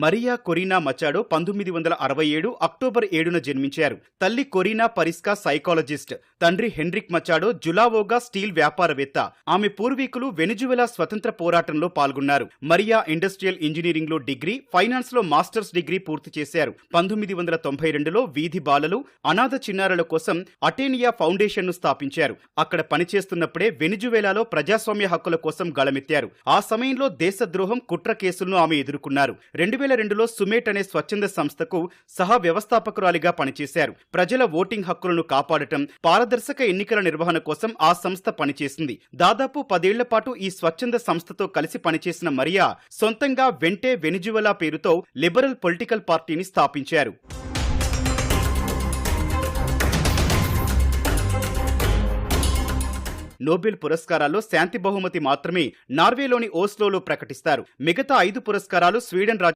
Maria Corina Machado పంతొమ్మిది వందల అరవై ఏడు అక్టోబర్ ఏడున జన్మించారు. తల్లి కొరీనా పరిస్కా సైకాలజిస్ట్. తండ్రి హెన్రిక్ మచాడో జులావోగా స్టీల్ వ్యాపారవేత్త. ఆమె పూర్వీకులు వెనిజువెలా స్వతంత్ర పోరాటంలో పాల్గొన్నారు. మరియా ఇండస్ట్రియల్ ఇంజనీరింగ్లో డిగ్రీ ఫైనాన్స్లో మాస్టర్స్ డిగ్రీ పూర్తి చేశారు. పంతొమ్మిది వందల తొంభై రెండులో వీధి బాలలు అనాథ చిన్నారుల కోసం అటేనియా ఫౌండేషన్ను స్థాపించారు. అక్కడ పనిచేస్తున్నప్పుడే వెనిజువెలాలో ప్రజాస్వామ్య హక్కుల కోసం గళమెత్తారు. ఆ సమయంలో దేశద్రోహం కుట్ర కేసులను ఆమె ఎదుర్కొన్నారు. రెండు వేల రెండులో సుమేట్ అనే స్వచ్ఛంద సంస్థకు సహా వ్యవస్థాపకురాలిగా పనిచేశారు. ప్రజల ఓటింగ్ హక్కులను కాపాడటం పారదర్శక ఎన్నికల నిర్వహణ కోసం ఆ సంస్థ పనిచేసింది. దాదాపు పదేళ్ళ పాటు ఈ స్వచ్ఛంద సంస్థతో కలిసి పనిచేసిన మరియా సొంతంగా వెంటే వెనిజువెలా పేరుతో లిబరల్ పొలిటికల్ పార్టీని స్థాపించారు. నోబెల్ పురస్కారాల్లో శాంతి బహుమతి మాత్రమే నార్వేలోని ఓస్లోలో ప్రకటిస్తారు. మిగతా ఐదు పురస్కారాలు స్వీడన్ రాజ్